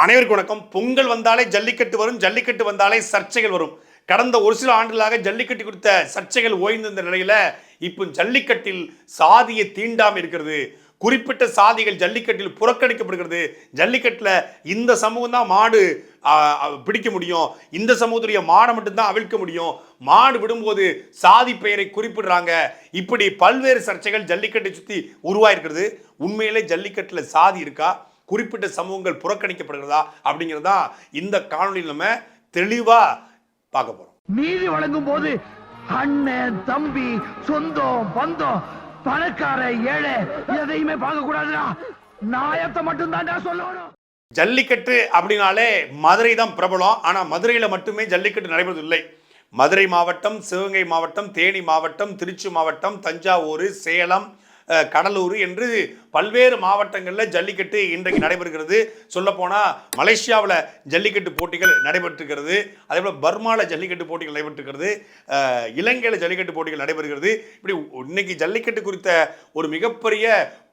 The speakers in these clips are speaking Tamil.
அனைவருக்கும் வணக்கம். பொங்கல் வந்தாலே ஜல்லிக்கட்டு வரும் ஜல்லிக்கட்டு வந்தாலே சர்ச்சைகள் வரும். கடந்த ஒரு சில ஆண்டுகளாக ஜல்லிக்கட்டு குறித்த சர்ச்சைகள் ஓய்ந்திருந்த நிலையில இப்போ ஜல்லிக்கட்டில் சாதிய தீண்டாமல் இருக்கிறது. குறிப்பிட்ட சாதிகள் ஜல்லிக்கட்டில் புறக்கணிக்கப்படுகிறது. ஜல்லிக்கட்டில் இந்த சமூகம் தான் மாடு பிடிக்க முடியும். இந்த சமூகத்துடைய மாடை மட்டும்தான் அவிழ்க்க முடியும். மாடு விடும்போது சாதி பெயரை குறிப்பிடுறாங்க. இப்படி பல்வேறு சர்ச்சைகள் ஜல்லிக்கட்டை சுற்றி உருவாயிருக்கிறது. உண்மையிலே ஜல்லிக்கட்டில் சாதி இருக்கா? குறிப்பிட்ட சமூகங்கள் புறக்கணிக்கப்படுகிறதா அப்படிங்கிறதா இந்த காணொலியில் நம்ம தெளிவா பார்க்க போறோம். நீதி வழங்கும் போது அண்ணன் தம்பி சொந்தம் பந்தம் பணக்கார ஏழை எதையுமே பார்க்க கூடாதுடா. நாயத்தை மட்டும் தான்டா சொல்லணும். ஜல்லிக்கட்டு அப்படின்னாலே மதுரை தான் பிரபலம். ஆனா மதுரையில மட்டுமே ஜல்லிக்கட்டு நடைபெறுவதில்லை மதுரை மாவட்டம் சிவகங்கை மாவட்டம் தேனி மாவட்டம் திருச்சி மாவட்டம் தஞ்சாவூர் சேலம் கடலூர் என்று பல்வேறு மாவட்டங்களில் ஜல்லிக்கட்டு இன்றைக்கு நடைபெறுகிறது. சொல்லப்போனால் மலேசியாவில் ஜல்லிக்கட்டு போட்டிகள் நடைபெற்றுக்கிறது அதே போல் பர்மாவில் ஜல்லிக்கட்டு போட்டிகள் நடைபெற்றுக்கிறது இலங்கையில் ஜல்லிக்கட்டு போட்டிகள் நடைபெறுகிறது. இப்படி இன்னைக்கு ஜல்லிக்கட்டு குறித்த ஒரு மிகப்பெரிய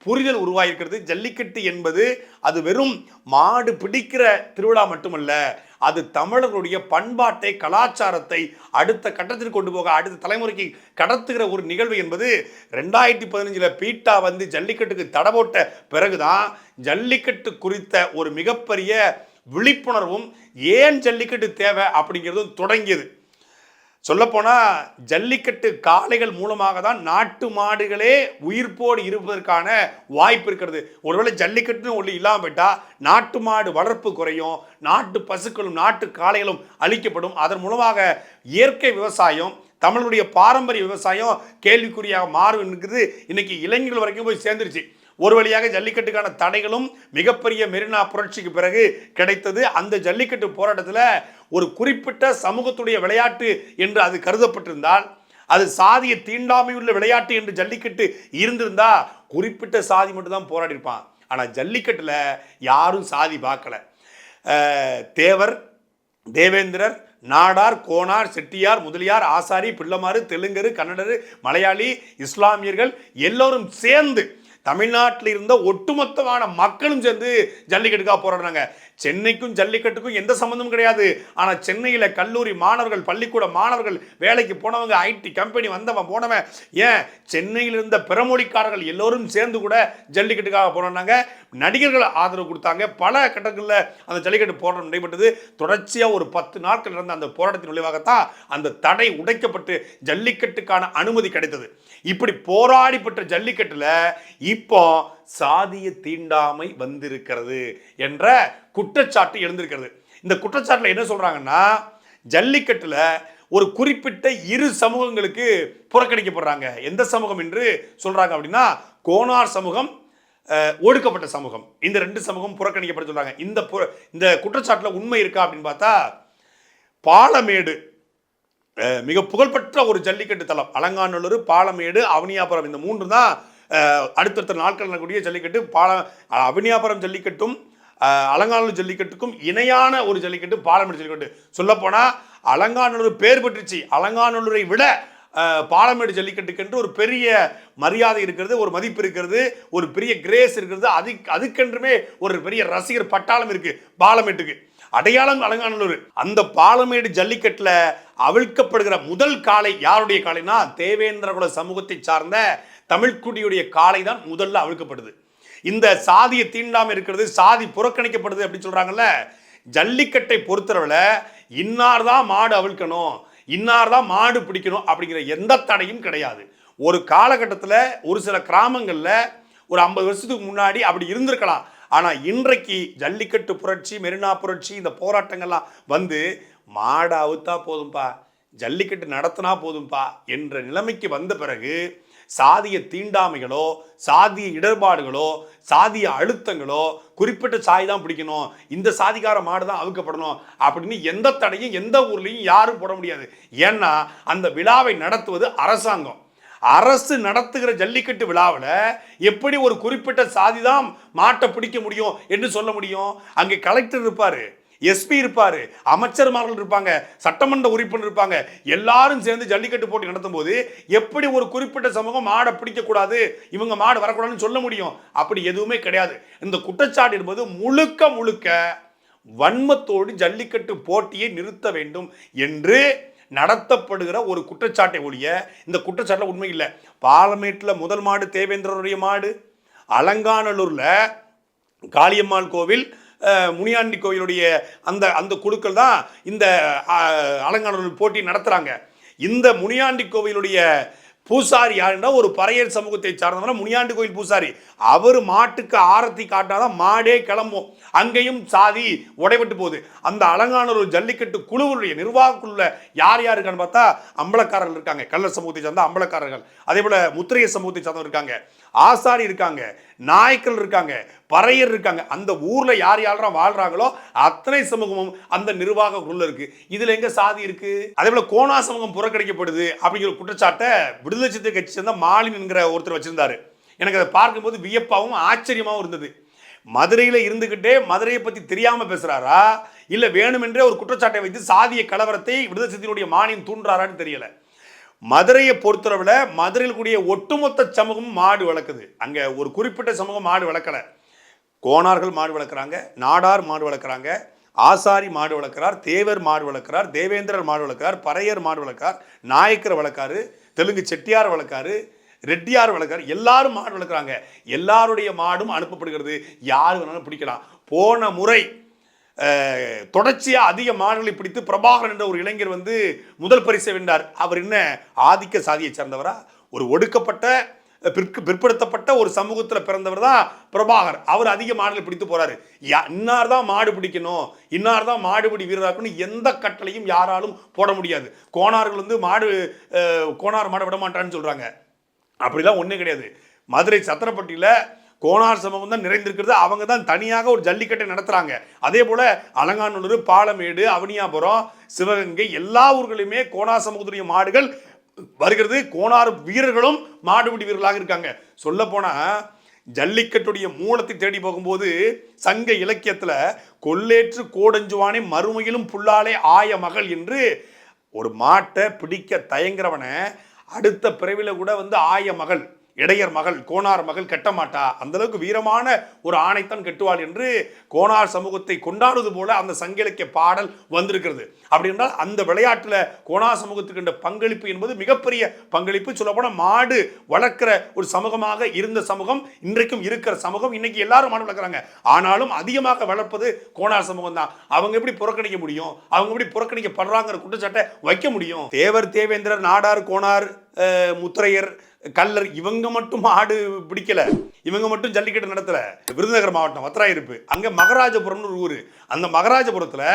புரிதல் உருவாகிருக்கிறது ஜல்லிக்கட்டு என்பது அது வெறும் மாடு பிடிக்கிற திருவிழா மட்டுமல்ல அது தமிழர்களுடைய பண்பாட்டை கலாச்சாரத்தை அடுத்த கட்டத்திற்கு கொண்டு போக அடுத்த தலைமுறைக்கு கடத்துகிற ஒரு நிகழ்வு என்பது ரெண்டாயிரத்தி பதினஞ்சில் பீட்டா வந்து ஜல்லிக்கட்டுக்கு தடை போட்ட பிறகுதான் ஜல்லிக்கட்டு குறித்த ஒரு மிகப்பெரிய விழிப்புணர்வும் ஏன் ஜல்லிக்கட்டு தேவை அப்படிங்கிறதும் தொடங்கியது. சொல்லப்போனால் ஜல்லிக்கட்டு காளைகள் மூலமாக தான் நாட்டு மாடுகளே உயிர்ப்போடு இருப்பதற்கான வாய்ப்பு இருக்கிறது. ஒருவேளை ஜல்லிக்கட்டுன்னு ஒன்று இல்லாமல் போயிட்டால் நாட்டு மாடு வளர்ப்பு குறையும் நாட்டு பசுக்களும் நாட்டு காளைகளும் அழிக்கப்படும். அதன் மூலமாக இயற்கை விவசாயம் தமிழுடைய பாரம்பரிய விவசாயம் கேள்விக்குறியாக மாறும். என்கிறது இன்றைக்கி இளைஞர்கள் வரைக்கும் போய் சேர்ந்துருச்சு. ஒரு வழியாக ஜல்லிக்கட்டுக்கான தடைகளும் மிகப்பெரிய மெரினா புரட்சிக்கு பிறகு கிடைத்தது. அந்த ஜல்லிக்கட்டு போராட்டத்தில் ஒரு குறிப்பிட்ட சமூகத்துடைய விளையாட்டு என்று அது கருதப்பட்டிருந்தால் அது சாதிய தீண்டாமை உள்ள விளையாட்டு என்று ஜல்லிக்கட்டு இருந்திருந்தா குறிப்பிட்ட சாதி மட்டும்தான் போராடி இருப்பான் ஆனால் ஜல்லிக்கட்டில் யாரும் சாதி பார்க்கல. தேவர் தேவேந்திரர் நாடார் கோனார் செட்டியார் முதலியார் ஆசாரி பிள்ளமாறு தெலுங்கரு கன்னடரு மலையாளி இஸ்லாமியர்கள் எல்லோரும் சேர்ந்து தமிழ்நாட்டில் இருந்த ஒட்டுமொத்தமான மக்களும் சேர்ந்து ஜல்லிக்கட்டுக்காக போராடுறாங்க. சென்னைக்கும் ஜல்லிக்கட்டுக்கும் எந்த சம்மந்தமும் கிடையாது. ஆனால் சென்னையில் கல்லூரி மாணவர்கள் பள்ளிக்கூட மாணவர்கள் வேலைக்கு போனவங்க ஐடி கம்பெனி வந்தவன் போனவன். ஏன்? சென்னையில் இருந்த பிறமொழிக்காரர்கள் எல்லோரும் சேர்ந்து கூட ஜல்லிக்கட்டுக்காக போராடினாங்க நடிகர்கள் ஆதரவு கொடுத்தாங்க. பல கட்டங்களில் அந்த ஜல்லிக்கட்டு போராட்டம் நடைபெற்றது. தொடர்ச்சியாக ஒரு பத்து நாட்கள் நடந்த அந்த போராட்டத்தின் விளைவாகத்தான் அந்த தடை உடைக்கப்பட்டு ஜல்லிக்கட்டுக்கான அனுமதி கிடைத்தது. இப்படி போராடி பெற்ற ஜல்லிக்கட்டில் இப்போ சாதிய தீண்டாமை வந்திருக்கிறது என்ற குற்றச்சாட்டு எழுந்திருக்கிறது. இந்த குற்றச்சாட்டில் என்ன சொல்கிறாங்கன்னா ஜல்லிக்கட்டில் ஒரு குறிப்பிட்ட இரு சமூகங்களுக்கு புறக்கணிக்கப்படுறாங்க. எந்த சமூகம் என்று சொல்கிறாங்க அப்படின்னா கோனார் சமூகம் ஒடுக்கப்பட்ட சமூகம். இந்த ரெண்டு சமூகம் புறக்கணிக்கப்பட்டு சொல்கிறாங்க இந்த புற- இந்த குற்றச்சாட்டில் உண்மை இருக்கா அப்படின்னு பார்த்தா பாலமேடு மிக புகழ்பெற்ற ஒரு ஜல்லிக்கட்டு தலம். அலங்காநல்லூர் பாலமேடு அவனியாபுரம் இந்த மூன்று தான் அடுத்தடுத்த நாட்கள் நடக்கூடிய ஜல்லிக்கட்டு பால அவனியாபுரம் ஜல்லிக்கட்டும் அலங்காநல்லூர் ஜல்லிக்கட்டுக்கும் இணையான ஒரு ஜல்லிக்கட்டு பாலமேடு ஜல்லிக்கட்டு. சொல்லப்போனால் அலங்காநல்லூர் பேர் பெற்றுச்சு. அலங்காநல்லூரை விட பாலமேடு ஜல்லிக்கட்டுக்கென்று ஒரு பெரிய மரியாதை இருக்கிறது ஒரு மதிப்பு இருக்கிறது ஒரு பெரிய கிரேஸ் இருக்கிறது. அதுக்கு அதுக்கென்றுமே ஒரு பெரிய ரசிகர் பட்டாளம் இருக்குது பாலமேட்டுக்கு. அடையாளம் அலங்காநல்லூர். அந்த பாலமேடு ஜல்லிக்கட்டில் அவிழ்க்கப்படுகிற முதல் காளை யாருடைய காலைனா தேவேந்திரகுல சமூகத்தை சார்ந்த தமிழ்குடியுடைய காளை தான் முதல்ல அவிழ்க்கப்படுது. இந்த சாதியை தீண்டாமல் இருக்கிறது சாதி புறக்கணிக்கப்படுது அப்படின்னு சொல்கிறாங்கல்ல ஜல்லிக்கட்டை பொறுத்தளவில் இன்னார் தான் மாடு அவிழ்க்கணும் இன்னார் தான் மாடு பிடிக்கணும் அப்படிங்கிற எந்த தடையும் கிடையாது. ஒரு காலகட்டத்தில் ஒரு சில கிராமங்களில் ஒரு ஐம்பது வருஷத்துக்கு முன்னாடி அப்படி இருந்திருக்கலாம். ஆனால் இன்றைக்கு ஜல்லிக்கட்டு புரட்சி மெரினா புரட்சி இந்த போராட்டங்கள்லாம் வந்து மாடை அவுத்தா போதும்பா ஜல்லிக்கட்டு நடத்தினா போதும்பா என்ற நிலைமைக்கு வந்த பிறகு சாதிய தீண்டாமைகளோ சாதிய இடர்பாடுகளோ சாதிய அழுத்தங்களோ குறிப்பிட்ட சாதி தான் பிடிக்கணும். இந்த சாதிக்கார மாடு தான் அவுக்கப்படணும் அப்படின்னு எந்த தடையும் எந்த ஊர்லேயும் யாரும் போட முடியாது. ஏன்னா அந்த விழாவை நடத்துவது அரசாங்கம். அரசு நடத்துகிற ஜல்லிக்கட்டு விழாவில் எப்படி ஒரு குறிப்பிட்ட சாதி தான் மாட்டை பிடிக்க முடியும் என்று சொல்ல முடியும்? அங்கே கலெக்டர் இருப்பார். எஸ்பி இருப்பார் அமைச்சர்மார்கள் இருப்பாங்க சட்டமன்ற உறுப்பினர் இருப்பாங்க எல்லாரும் சேர்ந்து ஜல்லிக்கட்டு போட்டி நடத்தும் போது எப்படி ஒரு குறிப்பிட்ட சமூகம் மாடை பிடிக்கக்கூடாது இவங்க மாடு வரக்கூடாதுன்னு சொல்ல முடியும்? அப்படி எதுவுமே கிடையாது. இந்த குற்றச்சாட்டு என்பது முழுக்க முழுக்க வன்மத்தோடு ஜல்லிக்கட்டு போட்டியை நிறுத்த வேண்டும் என்று நடத்தப்படுகிற ஒரு குற்றச்சாட்டை ஒழிய இந்த குற்றச்சாட்டில் உண்மை இல்லை. பாலமேட்டில் முதல் மாடு தேவேந்திரருடைய மாடு அலங்காநல்லூரில் காளியம்மாள் கோவில் முனியாண்டி கோயிலுடைய அந்த அந்த குழுக்கள் தான் இந்த அலங்காநல்லூர் போட்டி நடத்துகிறாங்க இந்த முனியாண்டி கோவிலுடைய பூசாரி யாருன்னா ஒரு பறையர் சமூகத்தை சார்ந்தவன முனியாண்டு கோயில் பூசாரி. அவர் மாட்டுக்கு ஆரத்தி காட்டினாதான் மாடே கிளம்பும். அங்கேயும் சாதி உடைபட்டு போகுது. அந்த அலங்கானூர் ஜல்லிக்கட்டு குழுவுடைய நிர்வாகக்குள்ள யார் யார் இருக்கான்னு பார்த்தா அம்பலக்காரர்கள் இருக்காங்க. கள்ள சமூகத்தை சார்ந்த அம்பலக்காரர்கள். அதே போல முத்திரைய சமூகத்தை சார்ந்தவர் இருக்காங்க. ஆசாரி இருக்காங்க. நாய்க்கள் இருக்காங்க பறையர் இருக்காங்க. அந்த ஊரில் யார் யாரெல்லாம் வாழ்கிறாங்களோ அத்தனை சமூகமும் அந்த நிர்வாக குழுல இருக்கு. இதில் எங்கே சாதி இருக்கு? அதே போல் கோணா சமூகம் புறக்கணிக்கப்படுது அப்படிங்கிற குற்றச்சாட்டை விடுதலை சிறுத்தை கட்சி சேர்ந்த மாலின் என்கிற ஒருத்தர் வச்சிருந்தாரு. எனக்கு அதை பார்க்கும்போது வியப்பாகவும் ஆச்சரியமாகவும் இருந்தது. மதுரையில் இருந்துக்கிட்டே மதுரையை பற்றி தெரியாமல் பேசுகிறாரா இல்லை வேணுமென்றே ஒரு குற்றச்சாட்டை வைத்து சாதிய கலவரத்தை விடுதலை சித்தினுடைய மானியம் தூண்டுறாரான்னு தெரியலை. மதுரையை பொறுத்தளவில் மதுரையில் கூடிய ஒட்டுமொத்த சமூகமும் மாடு வளர்க்குது. அங்கே ஒரு குறிப்பிட்ட சமூகம் மாடு வளர்க்கலை. கோணார்கள் மாடு வளர்க்குறாங்க நாடார் மாடு வளர்க்குறாங்க ஆசாரி மாடு வளர்க்குறார் தேவர் மாடு வளர்க்குறார் தேவேந்திரர் மாடு வளர்க்கிறார் பறையர் மாடு வளர்க்கார் நாயக்கர் வளர்க்காரு தெலுங்கு செட்டியார் வளர்க்காரு ரெட்டியார் வளர்க்கார் எல்லாரும் மாடு வளர்க்குறாங்க. எல்லாருடைய மாடும் அனுப்பப்படுகிறது. யார் வேணாலும் பிடிக்கலாம். போன முறை தொடர்ச்சியாக அதிக மாடுகளை பிடித்து பிரபாகரன் என்ற ஒரு இளைஞர் வந்து முதல் பரிசை வென்றார். அவர் என்ன ஆதிக்க சாதியை சேர்ந்தவரா? ஒரு ஒடுக்கப்பட்ட பிற்கு பிற்படுத்தப்பட்ட ஒரு சமூகத்தில் பிறந்தவர் தான் பிரபாகர். அவர் அதிக மாடுகளை பிடித்து போறாரு. யா- இன்னார் தான் மாடு பிடிக்கணும் இன்னார் தான் மாடுபிடி வீரராக்கணும் எந்த கட்டளையும் யாராலும் போட முடியாது. கோணார்கள் வந்து மாடு கோணார் மாடை விட மாட்டான்னு சொல்றாங்க. அப்படிலாம் ஒன்றும் கிடையாது. மதுரை சத்திரப்பட்டியில் கோனார் சமூகம் தான் நிறைந்திருக்கிறது. அவங்க தான் தனியாக ஒரு ஜல்லிக்கட்டை நடத்துகிறாங்க அதே போல் அலங்காநல்லூர் பாலமேடு அவனியாபுரம் சிவகங்கை எல்லா ஊர்களையுமே கோனார் சமூகத்துடைய மாடுகள் வருகிறது. கோனார் வீரர்களும் மாடுபிடி வீரர்களாக இருக்காங்க. சொல்ல ஜல்லிக்கட்டுடைய மூலத்தை தேடி போகும்போது சங்க இலக்கியத்தில் கொள்ளேற்று கோடஞ்சுவானே மறுமையிலும் புல்லாலே ஆய மகள் என்று ஒரு மாட்டை பிடிக்க தயங்குறவனை அடுத்த பிறவில கூட வந்து ஆய மகள். இடையர் மகள் கோனார் மகள் கட்டமாட்டா? அந்தளவுக்கு அந்த அளவுக்கு வீரமான ஒரு ஆணைத்தான் கட்டுவாள் என்று கோனார் சமூகத்தை கொண்டாடுவது போல அந்த சங்க இலக்கிய பாடல் வந்திருக்கிறது. அப்படி என்றால் அந்த விளையாட்டில் கோனார் சமூகத்துக்கு பங்களிப்பு என்பது மிகப்பெரிய பங்களிப்பு. சொல்லப்போனால் மாடு வளர்க்கிற ஒரு சமூகமாக இருந்த சமூகம் இன்றைக்கும் இருக்கிற சமூகம் இன்னைக்கு எல்லாரும் மாடு வளர்க்குறாங்க. ஆனாலும் அதிகமாக வளர்ப்பது கோனார் சமூகம் தான். அவங்க எப்படி புறக்கணிக்க முடியும்? அவங்க எப்படி புறக்கணிக்கப்படுறாங்கிற குற்றச்சாட்டை வைக்க முடியும்? தேவர் தேவேந்திரர் நாடார் கோனார் முத்திரையர் கல்லர் இவங்க மட்டும் ஆடு பிடிக்கல. இவங்க மட்டும் ஜல்லிக்கட்டு நடத்தல. விருதுநகர் மாவட்டம் வத்ராயிருப்பு. அங்கே மகராஜபுரம்னு ஒரு ஊர். அந்த மகராஜபுரத்தில்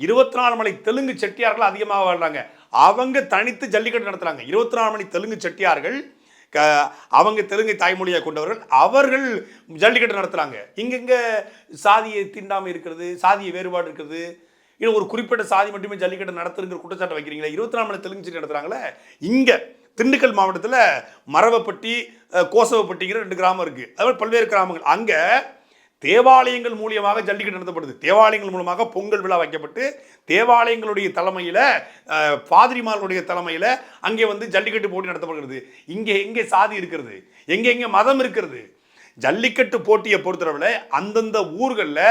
இருபத்தி நாலு மலை தெலுங்கு செட்டியார்கள் அதிகமாக வாழ்றாங்க. அவங்க தனித்து ஜல்லிக்கட்டு நடத்துகிறாங்க இருபத்தி நாலு மணி தெலுங்கு செட்டியார்கள் க அவங்க தெலுங்கை தாய்மொழியாக கொண்டவர்கள் அவர்கள் ஜல்லிக்கட்டு நடத்துகிறாங்க இங்கங்கே சாதியை தீண்டாமல் இருக்கிறது சாதிய வேறுபாடு இருக்கிறது இல்லை ஒரு குறிப்பிட்ட சாதி மட்டுமே ஜல்லிக்கட்டு நடத்துங்கிற குற்றச்சாட்டை வைக்கிறீங்களா இருபத்தி நாலு மணி தெலுங்கு செட்டி நடத்துகிறாங்களே இங்கே திண்டுக்கல் மாவட்டத்தில் மரவப்பட்டி கோசவப்பட்டிங்கிற ரெண்டு கிராமம் இருக்குது அதுமாதிரி பல்வேறு கிராமங்கள். அங்கே தேவாலயங்கள் மூலியமாக ஜல்லிக்கட்டு நடத்தப்படுது. தேவாலயங்கள் மூலமாக பொங்கல் விழா வைக்கப்பட்டு தேவாலயங்களுடைய தலைமையில் பாதிரிமார்களுடைய தலைமையில் அங்கே வந்து ஜல்லிக்கட்டு போட்டி நடத்தப்படுகிறது. இங்கே எங்கே சாதி இருக்கிறது? எங்கே எங்கே மதம் இருக்கிறது? ஜல்லிக்கட்டு போட்டியை பொறுத்தளவில் அந்தந்த ஊர்களில்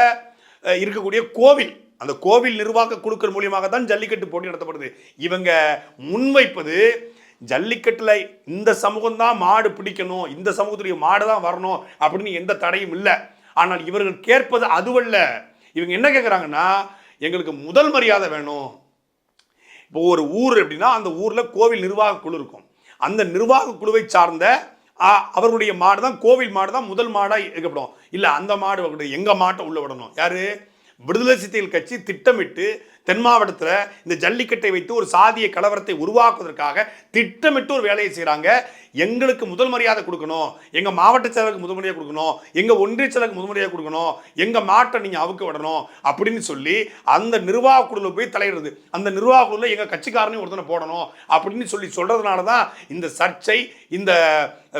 இருக்கக்கூடிய கோவில் அந்த கோவில் நிர்வாக குழுக்கள் மூலியமாக தான் ஜல்லிக்கட்டு போட்டி நடத்தப்படுது. இவங்க முன்வைப்பது ஜல்லிக்கட்டில் இந்த சமூகம் தான் மாடு பிடிக்கணும் இந்த சமூகத்துடைய மாடு தான் வரணும் அப்படின்னு எந்த தடையும் இல்லை. ஆனால் இவர்கள் கேட்பது அதுவல்ல. இவங்க என்ன கேட்குறாங்கன்னா எங்களுக்கு முதல் மரியாதை வேணும். இப்போ ஒரு ஊர் அப்படின்னா அந்த ஊரில் கோவில் நிர்வாக குழு இருக்கும். அந்த நிர்வாக குழுவை சார்ந்த அவர்களுடைய மாடு தான் கோவில் மாடு தான் முதல் மாடாக இருக்கப்படும் இல்லை அந்த மாடு எங்கள் மாட்டை உள்ள விடணும். யார்? விடுதலை சிறுத்தைகள் கட்சி திட்டமிட்டு தென் மாவட்டத்தில் இந்த ஜல்லிக்கட்டை வைத்து ஒரு சாதிய கலவரத்தை உருவாக்குவதற்காக திட்டமிட்டு ஒரு வேலையை செய்கிறாங்க எங்களுக்கு முதல் மரியாதை கொடுக்கணும். எங்கள் மாவட்ட செயலருக்கு முதல் மரியாதை கொடுக்கணும். எங்கள் ஒன்றிய செயலருக்கு முதல் மரியாதை கொடுக்கணும். எங்கள் மாட்டை நீங்கள் அவுக்க விடணும் அப்படின்னு சொல்லி அந்த நிர்வாக குழுவில் போய் தலையிடுறது. அந்த நிர்வாக குழுவில் எங்கள் கட்சிக்காரனையும் ஒருத்தனை போடணும் அப்படின்னு சொல்லி சொல்கிறதுனால தான் இந்த சர்ச்சை இந்த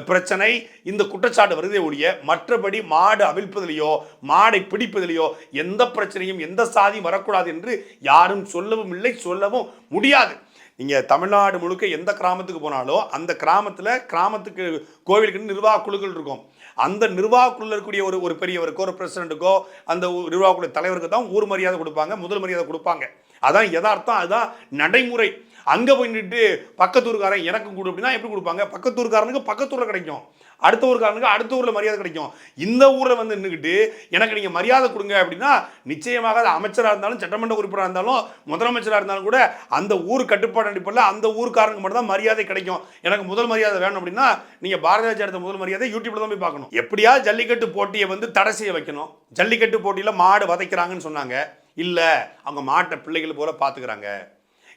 பிரச்சனை இந்த குற்றச்சாட்டு வருதே ஒழிய மற்றபடி மாடு அவிழ்ப்பதிலேயோ மாடை பிடிப்பதிலேயோ எந்த பிரச்சனையும் எந்த சாதியும் வரக்கூடாது என்று யாரும் சொல்லவும் இல்லை சொல்லவும் முடியாது. நீங்கள் தமிழ்நாடு முழுக்க எந்த கிராமத்துக்கு போனாலும் அந்த கிராமத்தில் கிராமத்துக்கு கோவிலுக்கு நிர்வாக குழுக்கள் இருக்கும். அந்த நிர்வாகக்குள்ள இருக்கக்கூடிய ஒரு ஒரு பெரியவருக்கோ ஒரு பிரசிடண்ட்டுக்கோ அந்த ஊ- நிர்வாகக்குள்ள தலைவருக்கு தான் ஊர் மரியாதை கொடுப்பாங்க முதல் மரியாதை கொடுப்பாங்க. அதான் யதார்த்தம் அதுதான் நடைமுறை. அங்கே போய் நின்றுட்டு பக்கத்தூர்காரன் எனக்கும் கொடு அப்படின்னா எப்படி கொடுப்பாங்க? பக்கத்தூர்காரனுக்கு பக்கத்தூரில் கிடைக்கும். அடுத்த ஊருக்காரனுக்கு அடுத்த ஊரில் மரியாதை கிடைக்கும். இந்த ஊரில் வந்து நின்றுக்கிட்டு எனக்கு நீங்கள் மரியாதை கொடுங்க அப்படின்னா நிச்சயமாக அது அமைச்சராக இருந்தாலும் சட்டமன்ற உறுப்பினராக இருந்தாலும் முதலமைச்சராக இருந்தாலும் கூட அந்த ஊர் கட்டுப்பாடு அடிப்படையில் அந்த ஊருக்காரனுக்கு மட்டும் தான் மரியாதை கிடைக்கும். எனக்கு முதல் மரியாதை வேணும் அப்படின்னா நீங்கள் பாரதிய ஜனதா எடுத்த முதல் மரியாதை யூடியூப்ல தான் போய் பார்க்கணும். எப்படியா ஜல்லிக்கட்டு போட்டியை வந்து தடை செய்ய வைக்கணும்? ஜல்லிக்கட்டு போட்டியில் மாடு வதைக்கிறாங்கன்னு சொன்னாங்க. இல்லை அவங்க மாட்டை பிள்ளைகள் போல பார்த்துக்கிறாங்க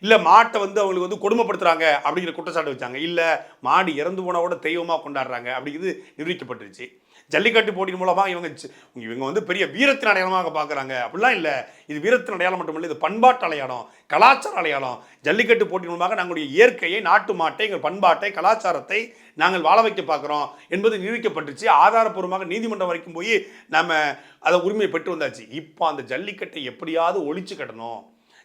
இல்லை மாட்டை வந்து அவங்களுக்கு வந்து கொடுமைப்படுத்துறாங்க அப்படிங்கிற குற்றச்சாட்டு வச்சாங்க. இல்லை மாடு இறந்து போனா கூட தெய்வமாக கொண்டாடுறாங்க அப்படிங்கிறது நிரூபிக்கப்பட்டுருச்சு. ஜல்லிக்கட்டு போட்டியின் மூலமாக இவங்க இவங்க வந்து பெரிய வீரத்தின் அடையாளமாக பார்க்குறாங்க. அப்படிலாம் இல்லை. இது வீரத்தின் அடையாளம் மட்டுமில்லை இது பண்பாட்டு அடையாளம் கலாச்சார அடையாளம். ஜல்லிக்கட்டு போட்டியின் மூலமாக நாங்களுடைய இயற்கையை நாட்டு மாட்டை எங்கள் பண்பாட்டை கலாச்சாரத்தை நாங்கள் வாழ வைக்க பார்க்குறோம் என்பது நிரூபிக்கப்பட்டுச்சு ஆதாரப்பூர்வமாக நீதிமன்றம் வரைக்கும் போய் நம்ம அதை உரிமை பெற்று வந்தாச்சு. இப்போ அந்த ஜல்லிக்கட்டை எப்படியாவது ஒழிச்சு கட்டணும்.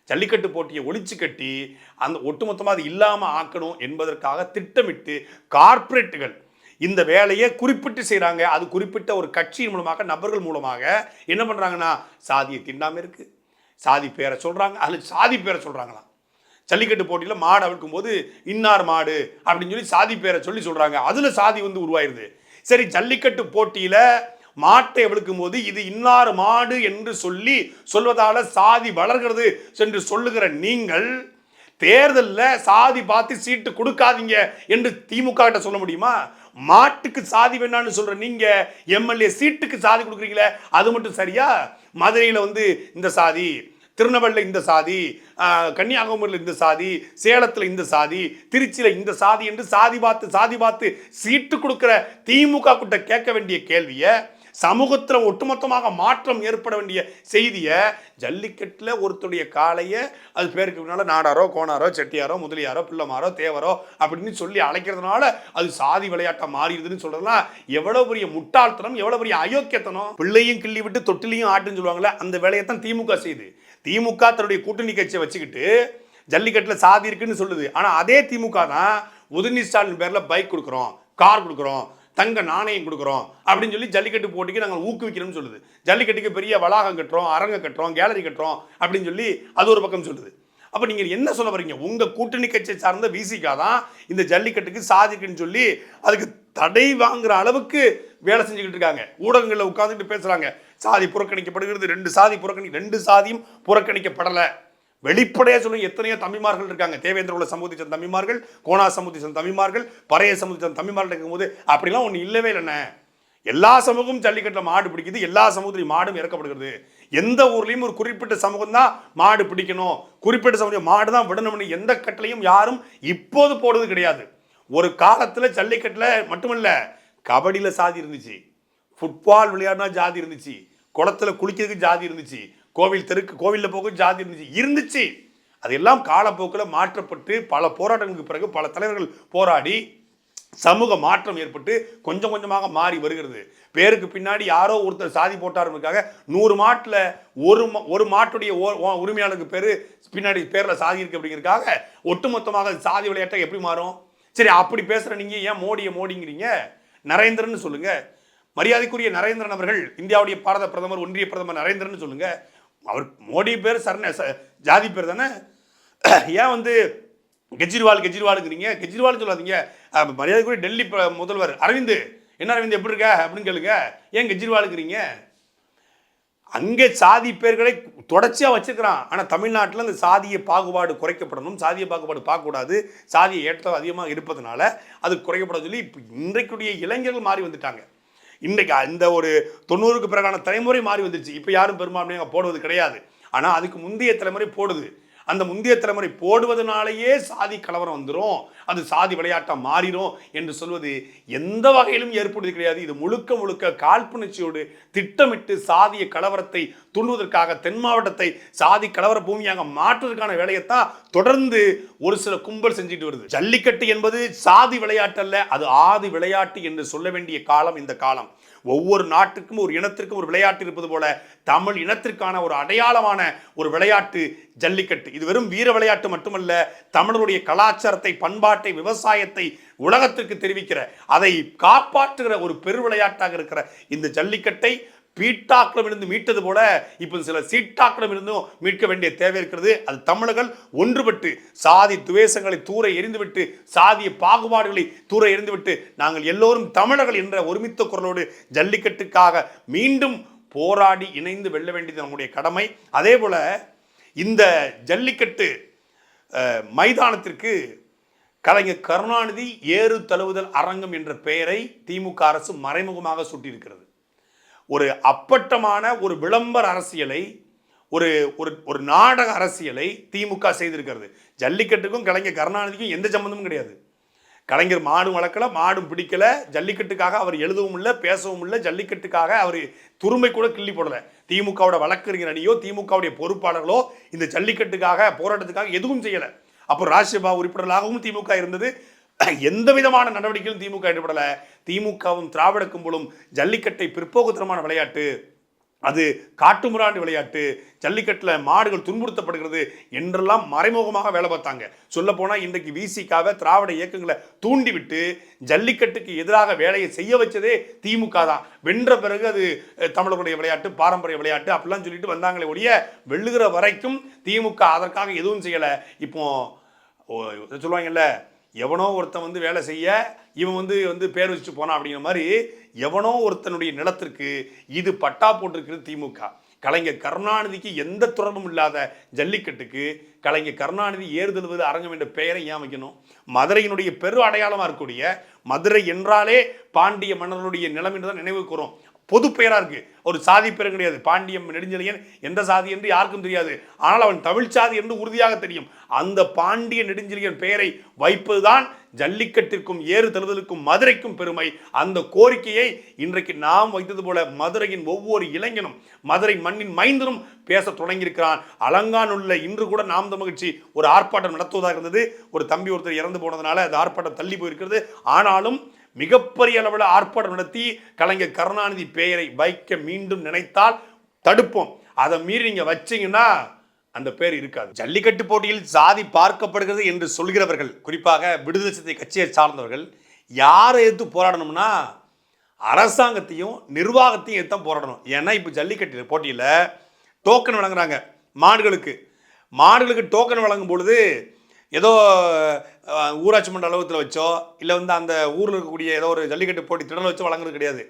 ஜல்லிக்கட்டு போட்டியை ஒழிச்சு கட்டி அந்த ஒட்டுமொத்தமாக அது இல்லாமல் ஆக்கணும் என்பதற்காக திட்டமிட்டு கார்ப்பரேட்டுகள் இந்த வேலையை குறிப்பிட்டு செய்கிறாங்க அது குறிப்பிட்ட ஒரு கட்சியின் மூலமாக நபர்கள் மூலமாக என்ன பண்ணுறாங்கன்னா சாதியை திண்டாமல் இருக்குது சாதி பேரை சொல்கிறாங்க அதில் சாதி பேரை சொல்கிறாங்களாம் ஜல்லிக்கட்டு போட்டியில் மாடு அவிழ்க்கும் போது இன்னார் மாடு அப்படின்னு சொல்லி சாதி பேரை சொல்லி சொல்கிறாங்க அதில் சாதி வந்து உருவாயிருது. சரி ஜல்லிக்கட்டு போட்டியில் மாட்டை அவிழ்க்கும் போது இது இன்னார் மாடு என்று சொல்லி சொல்வதால சாதி வளர்கிறது என்று சொல்லுகிற நீங்கள் தேர்தலில் சாதி பார்த்து சீட்டு கொடுக்காதீங்க என்று திமுக கிட்ட சொல்ல முடியுமா? மாட்டுக்கு சாதி வேணான்னு சொல்ற நீங்க எம்எல்ஏ சீட்டுக்கு சாதி கொடுக்குறீங்களே அது மட்டும் சரியா? மதுரையில் வந்து இந்த சாதி திருநெல்வேலியில் இந்த சாதி கன்னியாகுமரியில் இந்த சாதி சேலத்தில் இந்த சாதி திருச்சியில் இந்த சாதி என்று சாதி பார்த்து சாதி பார்த்து சீட்டு கொடுக்குற திமுக கிட்ட கேட்க வேண்டிய கேள்வியை சமூகத்தில் ஒட்டுமொத்தமாக மாற்றம் ஏற்பட வேண்டிய செய்தியை ஜல்லிக்கட்டில் ஒருத்தருடைய காளையை அது பேருக்கு முன்னால் நாடாரோ கோணாரோ செட்டியாரோ முதலியாரோ பிள்ளைமாரோ தேவரோ அப்படின்னு சொல்லி அழைக்கிறதுனால அது சாதி விளையாட்டாக மாறிடுதுன்னு சொல்கிறதுனா எவ்வளோ பெரிய முட்டாள்தனம் எவ்வளோ பெரிய அயோக்கியத்தனம்? பிள்ளையும் கிள்ளி விட்டு தொட்டிலையும் ஆட்டுன்னு சொல்லுவாங்களே அந்த வேலையை தான் திமுக செய்யுது திமுக தன்னுடைய கூட்டணி கட்சியை வச்சுக்கிட்டு ஜல்லிக்கட்டில் சாதி இருக்குன்னு சொல்லுது. ஆனால் அதே திமுக தான் உதயநிதி ஸ்டாலின் பேரில் பைக் கொடுக்குறோம் கார் கொடுக்குறோம் தங்க நாணயம் கொடுக்குறோம் அப்படின்னு சொல்லி ஜல்லிக்கட்டு போட்டிக்கு நாங்கள் ஊக்குவிக்கிறோம்னு சொல்லுது. ஜல்லிக்கட்டுக்கு பெரிய வளாகம் கட்டுறோம் அரங்க கட்டுறோம் கேலரி கட்டுறோம் அப்படின்னு சொல்லி அது ஒரு பக்கம் சொல்லுது. அப்போ நீங்கள் என்ன சொல்ல வரீங்க உங்கள் கூட்டணி கட்சியை சார்ந்த விசிகா தான் இந்த ஜல்லிக்கட்டுக்கு சாதிக்குன்னு சொல்லி அதுக்கு தடை வாங்குற அளவுக்கு வேலை செஞ்சுக்கிட்டு இருக்காங்க. ஊடகங்களில் உட்காந்துட்டு பேசுகிறாங்க சாதி புறக்கணிக்கப்படுகிறது ரெண்டு சாதி புறக்கணி ரெண்டு சாதியும் புறக்கணிக்கப்படலை. வெளிப்படையாக சொல்லுங்க எத்தனையோ தம்பிமார்கள் இருக்காங்க. தேவேந்திர உள்ள சமூகத்தை சேர்ந்த தம்பிமார்கள் கோணா சமூகத்தை சேர்ந்த தம்பிமார்கள் பறைய சமூகத்தை சேர்ந்த தம்பிமார்கள் இருக்கும்போது அப்படிலாம் ஒன்று இல்லவே இல்லைண்ணே. எல்லா சமூகமும் ஜல்லிக்கட்டில் மாடு பிடிக்குது எல்லா சமூகத்திலையும் மாடும் இறக்கப்படுகிறது. எந்த ஊர்லேயும் ஒரு குறிப்பிட்ட சமூகம் தான் மாடு பிடிக்கணும். குறிப்பிட்ட சமூகம் மாடு தான் விடணும்னு எந்த கட்டளையும் யாரும் இப்போது போடுறது கிடையாது. ஒரு காலத்தில் ஜல்லிக்கட்டில் மட்டுமல்ல கபடியில் சாதி இருந்துச்சு. ஃபுட்பால் விளையாடினா ஜாதி இருந்துச்சு. குளத்துல குளிக்கிறதுக்கு ஜாதி இருந்துச்சு. கோவில் தெருக்கு கோவிலில் போக ஜாதி இருந்துச்சு. இருந்துச்சு. அதெல்லாம் காலப்போக்கில் மாற்றப்பட்டு பல போராட்டங்களுக்கு பிறகு பல தலைவர்கள் போராடி சமூக மாற்றம் ஏற்பட்டு கொஞ்சம் கொஞ்சமாக மாறி வருகிறது. பேருக்கு பின்னாடி யாரோ ஒருத்தர் சாதி போட்டாருக்காக நூறு மாட்டில் ஒரு ஒரு மாட்டுடைய ஓ- ஓ- உரிமையாளருக்கு பேர் பின்னாடி பேரில் சாதி இருக்கு அப்படிங்கிறதுக்காக ஒட்டுமொத்தமாக சாதி விளையாட்டை எப்படி மாறும்? சரி அப்படி பேசுகிற நீங்கள் ஏன் மோடியை மோடிங்கிறீங்க? நரேந்திரன் சொல்லுங்கள் மரியாதைக்குரிய நரேந்திரன் அவர்கள் இந்தியாவுடைய பாரத பிரதமர் ஒன்றிய பிரதமர் நரேந்திரன் சொல்லுங்கள் அவர் மோடி பேர் சரண ச- ஜாதி பேர் தானே? ஏன் வந்து கெஜ்ரிவால் கெஜ்ரிவாலுங்கிறீங்க? கெஜ்ரிவால் சொல்லாதீங்க. அஹ், மரியாதைக்குரிய டெல்லி முதல்வர். அரவிந்த் என்ன அரவிந்த் எப்படி இருக்க? அப்படின்னு கேளுங்க. ஏன் கெஜ்ரிவாலுங்கிறீங்க? அங்கே சாதி பேர்களை தொடர்ச்சியாக வச்சுக்கிறான் ஆனால் தமிழ்நாட்டில் அந்த சாதிய பாகுபாடு குறைக்கப்படணும். சாதிய பாகுபாடு பார்க்கக்கூடாது. சாதிய ஏற்றம் அதிகமாக இருப்பதனால அது குறைக்கப்பட சொல்லி இப்போ இன்றைக்குடைய இளைஞர்கள் மாறி வந்துட்டாங்க. இன்றைக்கு அந்த ஒரு தொண்ணூறுக்கு பிறகான தலைமுறை மாறி வந்துருச்சு. இப்போ யாரும் பெரும்பான்மையாக போடுவது கிடையாது. ஆனால் அதுக்கு முந்தைய தலைமுறை போடுது. அந்த முந்தைய தலைமுறை போடுவதனாலேயே சாதி கலவரம் வந்துடும் அது சாதி விளையாட்டாக மாறிடும் என்று சொல்வது எந்த வகையிலும் ஏற்படுவது கிடையாது. இது முழுக்க முழுக்க காழ்ப்புணர்ச்சியோடு திட்டமிட்டு சாதிய கலவரத்தை தூண்டுவதற்காக தென் மாவட்டத்தை சாதி கலவர பூமியாக மாற்றுவதற்கான வேலையைத்தான் தொடர்ந்து ஒரு சில கும்பல் செஞ்சுட்டு வருது. ஜல்லிக்கட்டு என்பது சாதி விளையாட்டு அல்ல அது ஆதி விளையாட்டு என்று சொல்ல வேண்டிய காலம் இந்த காலம். ஒவ்வொரு நாட்டுக்கும் ஒரு இனத்திற்கும் ஒரு விளையாட்டு இருப்பது போல தமிழ் இனத்திற்கான ஒரு அடையாளமான ஒரு விளையாட்டு ஜல்லிக்கட்டு. இது வெறும் வீர விளையாட்டு மட்டுமல்ல தமிழருடைய கலாச்சாரத்தை பண்பாட்டை விவசாயத்தை உலகத்திற்கு தெரிவிக்கிற அதை காப்பாற்றுகிற ஒரு பெரு விளையாட்டாக இருக்கிற இந்த ஜல்லிக்கட்டை பீட்டாக்களிடம் இருந்து மீட்டது போல இப்போ சில சீட்டாக்களிடம் இருந்தும் மீட்க வேண்டிய தேவை இருக்கிறது. அது தமிழர்கள் ஒன்றுபட்டு சாதி துவேஷங்களை தூர எரிந்துவிட்டு சாதிய பாகுபாடுகளை தூர எரிந்துவிட்டு நாங்கள் எல்லோரும் தமிழர்கள் என்ற ஒருமித்த குரலோடு ஜல்லிக்கட்டுக்காக மீண்டும் போராடி இணைந்து வெல்ல வேண்டியது நம்முடைய கடமை. அதே போல் இந்த ஜல்லிக்கட்டு மைதானத்திற்கு கலைஞர் கருணாநிதி ஏறு தழுவுதல் அரங்கம் என்ற பெயரை திமுக அரசு மறைமுகமாக சுட்டியிருக்கிறது. ஒரு அப்பட்டமான ஒரு விளம்பர அரசியலை ஒரு ஒரு ஒரு நாடக அரசியலை திமுக செய்திருக்கிறது. ஜல்லிக்கட்டுக்கும் கலைஞர் கருணாநிதிக்கும் எந்த சம்மந்தமும் கிடையாது. கலைஞர் மாடும் வளர்க்கலை மாடும் பிடிக்கல ஜல்லிக்கட்டுக்காக அவர் எழுதவும் இல்லை பேசவும் இல்லை ஜல்லிக்கட்டுக்காக அவர் துருமை கூட கிள்ளி போடலை. திமுகவோட வழக்கறிஞர் அணியோ திமுகவுடைய பொறுப்பாளர்களோ இந்த ஜல்லிக்கட்டுக்காக போராட்டத்துக்காக எதுவும் செய்யலை. அப்போ ராஜ்யசபா உறுப்பினர்களாகவும் திமுக இருந்தது. எந்த விதமான நடவடிக்கையும் திமுக ஈடுபடலை திமுகவும் திராவிட கும்பலும் ஜல்லிக்கட்டை பிற்போக்குத்தனமான விளையாட்டு அது காட்டுமுராண்டு விளையாட்டு ஜல்லிக்கட்டில் மாடுகள் துன்புறுத்தப்படுகிறது என்றெல்லாம் மறைமுகமாக வேலை பார்த்தாங்க. சொல்லப்போனால் இன்றைக்கு விசிக்காக திராவிட இயக்கங்களை தூண்டிவிட்டு ஜல்லிக்கட்டுக்கு எதிராக வேலையை செய்ய வச்சதே திமுக தான். வென்ற பிறகு அது தமிழர்களுடைய விளையாட்டு பாரம்பரிய விளையாட்டு அப்படிலாம் சொல்லிட்டு வந்தாங்களே ஒழிய வெல்லுகிற வரைக்கும் திமுக அதற்காக எதுவும் செய்யலை. இப்போ ஓ, சொல்லுவாங்கல்ல எவனோ ஒருத்தன் வந்து வேலை செய்ய இவன் வந்து வந்து பேர் வச்சுட்டு போனான் அப்படிங்கிற மாதிரி எவனோ ஒருத்தனுடைய நிலத்திற்கு இது பட்டா போட்டிருக்கிறது திமுக. கலைஞர் கருணாநிதிக்கு எந்த தொடர்பும் இல்லாத ஜல்லிக்கட்டுக்கு கலைஞர் கருணாநிதி ஏறுதழுவது அரங்கம் என்ற பெயரை ஏன் வைக்கணும்? மதுரையினுடைய பெரு அடையாளமாக இருக்கக்கூடிய மதுரை என்றாலே பாண்டிய மன்னர்களுடைய நிலம் என்று தான் நினைவு கூறும். பொது பெயராக இருக்குது ஒரு சாதி பெயர் கிடையாது. பாண்டியம் நெடுஞ்செழியன் எந்த சாதி என்று யாருக்கும் தெரியாது. ஆனால் அவன் தமிழ் சாதி என்று உறுதியாக தெரியும். அந்த பாண்டிய நெடுஞ்செழியன் பெயரை வைப்பதுதான் ஜல்லிக்கட்டிற்கும் ஏறு தழுதலுக்கும் மதுரைக்கும் பெருமை. அந்த கோரிக்கையை இன்றைக்கு நாம் வைத்தது போல மதுரையின் ஒவ்வொரு இளைஞனும் மதுரை மண்ணின் மைந்தனும் பேச தொடங்கியிருக்கிறான். அலங்கானுள்ள இன்று கூட நாம் மகிழ்ச்சி ஒரு ஆர்ப்பாட்டம் நடத்துவதாக இருந்தது. ஒரு தம்பி ஒருத்தர் இறந்து போனதுனால அந்த ஆர்ப்பாட்டம் தள்ளி போயிருக்கிறது. ஆனாலும் மிகப்பெரிய அளவில் ஆர்ப்பாட்டம் நடத்தி கலைஞர் கருணாநிதி பெயரை வைக்க மீண்டும் நினைத்தால் தடுப்போம். அதை மீறி நீங்க வச்சீங்கன்னா அந்த பேர் இருக்காது. ஜல்லிக்கட்டு போட்டியில் சாதி பார்க்கப்படுகிறது என்று சொல்கிறவர்கள் குறிப்பாக விடுதலை சிறுத்தை கட்சியை சார்ந்தவர்கள் யாரை எதிர்த்து போராடணும்னா அரசாங்கத்தையும் நிர்வாகத்தையும் எதிர்த்து போராடணும். ஏன்னா இப்போ ஜல்லிக்கட்டு போட்டியில் டோக்கன் வழங்குறாங்க மாடுகளுக்கு. மாடுகளுக்கு டோக்கன் வழங்கும் பொழுது ஏதோ ஊராட்சி மன்ற அலுவலகத்தில் வச்சோ இல்லை வந்து அந்த ஊரில் இருக்கக்கூடிய ஏதோ ஒரு ஜல்லிக்கட்டு போட்டி திடல் வச்சோ வழங்குறது கிடையாது.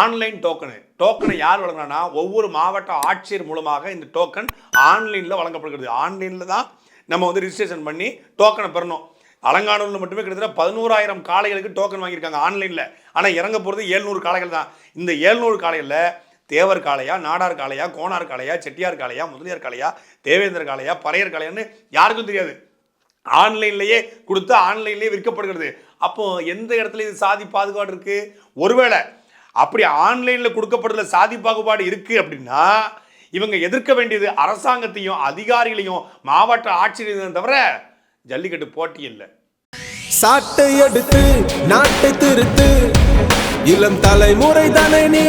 Online token. டோக்கனை யார் வழங்கினா ஒவ்வொரு மாவட்ட ஆட்சியர் மூலமாக இந்த டோக்கன் ஆன்லைனில் வழங்கப்படுகிறது. ஆன்லைனில் தான் நம்ம வந்து ரிஜிஸ்ட்ரேஷன் பண்ணி டோக்கனை பெறணும். அலங்கானூரில் மட்டுமே கிட்டத்தட்ட பதினோராயிரம் காளைகளுக்கு டோக்கன் வாங்கியிருக்காங்க ஆன்லைனில். ஆனால் இறங்க போகிறது ஏழ்நூறு காளைகள் தான். இந்த ஏழ்நூறு காளைகளில் தேவர் காளையா நாடார் காளையா கோனார் காளையா செட்டியார் காளையா முதலியார் காளையா தேவேந்திர காளையா பறையர் காளையான்னு யாருக்கும் தெரியாது. ஆன்லைன்லேயே கொடுத்து ஆன்லைன்லேயே விற்கப்படுகிறது. அப்போ எந்த இடத்துல இது சாதி பாகுபாடு இருக்கு? ஒருவேளை அப்படி ஆன்லைனில் கொடுக்கப்படுற சாதி பாகுபாடு இருக்கு அப்படின்னா இவங்க எதிர்க்க வேண்டியது அரசாங்கத்தையும் அதிகாரிகளையும் மாவட்ட ஆட்சியரையும் தவிர ஜல்லிக்கட்டு போட்டி இல்லை. சாட்டை எடுத்து நாட்டை திருத்து இளம் தலைமுறை தானே நீ